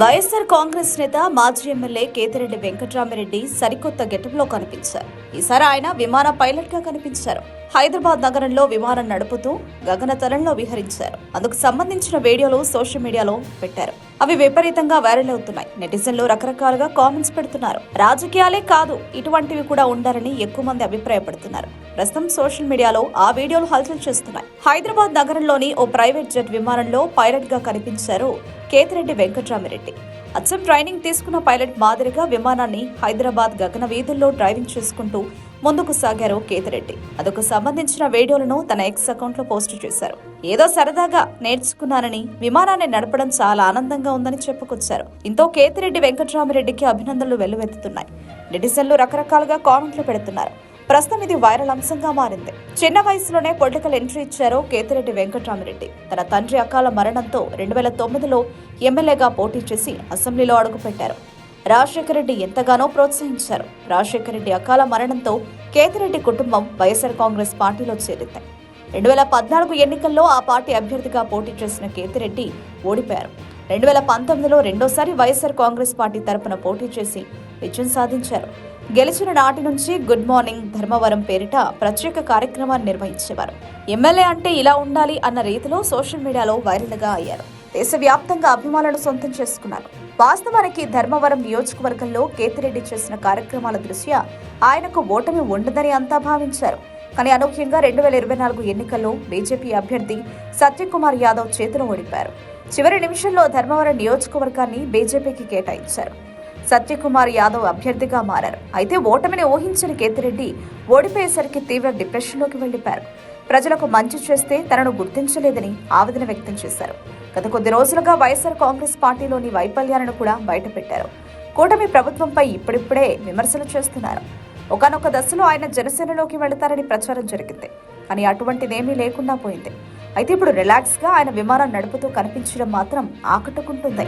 వైఎస్ఆర్ కాంగ్రెస్ నేత మాజీ ఎమ్మెల్యే కేతిరెడ్డి వెంకట్రామిరెడ్డి సరికొత్త గెటప్లో కనిపించారు. ఈసారి ఆయన విమాన పైలట్గా కనిపించారు. హైదరాబాద్ నగరంలో విమానం నడుపుతూ గగనతలంలో విహరించారు. అందుకు సంబంధించిన వీడియోలు సోషల్ మీడియాలో పెట్టారు. అవి విపరీతంగా వైరల్ అవుతున్నాయి. నెటిజన్లు రకరకాలుగా కామెంట్స్ పెడుతున్నారు. రాజకీయాలే కాదు ఇటువంటివి కూడా ఉండాలని ఎక్కువ మంది అభిప్రాయపడుతున్నారు. ప్రస్తుతం సోషల్ మీడియాలో ఆ వీడియోలు హల్చల్ చేస్తున్నాయి. హైదరాబాద్ నగరంలోని ఓ ప్రైవేట్ జెట్ విమానంలో పైలట్గా కనిపించారు కేతిరెడ్డి వెంకట్రామిరెడ్డి. అచ్చం ట్రైనింగ్ తీసుకున్న పైలట్ మాదిరిగా విమానాన్ని హైదరాబాద్ గగన వీధుల్లో డ్రైవింగ్ చేసుకుంటూ ముందుకు సాగారు కేతిరెడ్డి. అదొక సంబంధించిన వీడియోలను తన ఎక్స్ అకౌంట్లో పోస్ట్ చేశారు. ఏదో సరదాగా నేర్చుకున్నానని విమానాన్ని నడపడం చాలా ఆనందంగా ఉందని చెప్పుకొచ్చారు. ఇంతో కేతిరెడ్డి వెంకట్రామిరెడ్డికి అభినందనలు వెల్లువెత్తుతున్నాయి. నెటిజన్లు రకరకాలుగా కామెంట్లు పెడుతున్నారు. ప్రస్తుతం ఇది వైరల్ అంశంగా మారింది. చిన్న వయసులోనే పొలిటికల్ ఎంట్రీ ఇచ్చారు కేతిరెడ్డి వెంకటరామిరెడ్డి. తన తండ్రి అకాల మరణంతో రెండు వేల తొమ్మిదిలో ఎమ్మెల్యేగా పోటీ చేసి అసెంబ్లీలో అడుగుపెట్టారు. రాజశేఖర రెడ్డి ఎంతగానో ప్రోత్సహించారు. రాజశేఖర రెడ్డి అకాల మరణంతో కేతిరెడ్డి కుటుంబం వైఎస్ఆర్ కాంగ్రెస్ పార్టీలో చేరింది. రెండు వేల పద్నాలుగు ఎన్నికల్లో ఆ పార్టీ అభ్యర్థిగా పోటీ చేసిన కేతిరెడ్డి ఓడిపోయారు. రెండు వేల పంతొమ్మిదిలో రెండోసారి వైఎస్ఆర్ కాంగ్రెస్ పార్టీ తరపున పోటీ చేసి విజయం సాధించారు. గెలిచిన నాటి నుంచి గుడ్ మార్నింగ్ ధర్మవరం పేరిట ప్రత్యేక కార్యక్రమాన్ని నిర్వహించేవారు. ఎమ్మెల్యే అంటే ఇలా ఉండాలి అన్న రీతిలో సోషల్ మీడియాలో వైరల్గా అయ్యారు. దేశవ్యాప్తంగా అభిమానులను సొంతం చేసుకున్నారు. వాస్తవానికి ధర్మవరం నియోజకవర్గంలో కేతిరెడ్డి చేసిన కార్యక్రమాల దృష్ట్యా ఆయనకు ఓటమి ఉండదని అంతా భావించారు. కానీ అనూహ్యంగా రెండు వేల ఇరవై నాలుగు ఎన్నికల్లో బీజేపీ అభ్యర్థి సత్యకుమార్ యాదవ్ చేతులు ఓడిపారు చివరి నిమిషంలో ధర్మవరం నియోజకవర్గాన్ని బీజేపీకి కేటాయించారు. సత్యకుమార్ యాదవ్ అభ్యర్థిగా మారారు. అయితే ఓటమిని ఊహించిన కేతిరెడ్డి ఓడిపోయేసరికి తీవ్ర డిప్రెషన్లోకి వెళ్ళిపారు ప్రజలకు మంచి చేస్తే తనను గుర్తించలేదని ఆవేదన వ్యక్తం చేశారు. గత కొద్ది రోజులుగా వైఎస్ఆర్ కాంగ్రెస్ పార్టీలోని వైఫల్యాలను కూడా బయటపెట్టారు. కూటమి ప్రభుత్వంపై ఇప్పుడిప్పుడే విమర్శలు చేస్తున్నారు. ఒకనొక దశలో ఆయన జనసేనలోకి వెళతారని ప్రచారం జరిగింది. కానీ అటువంటిదేమీ లేకుండా పోయింది. అయితే ఇప్పుడు రిలాక్స్గా ఆయన విమానం నడుపుతూ కనిపించడం మాత్రం ఆకట్టుకుంటుంది.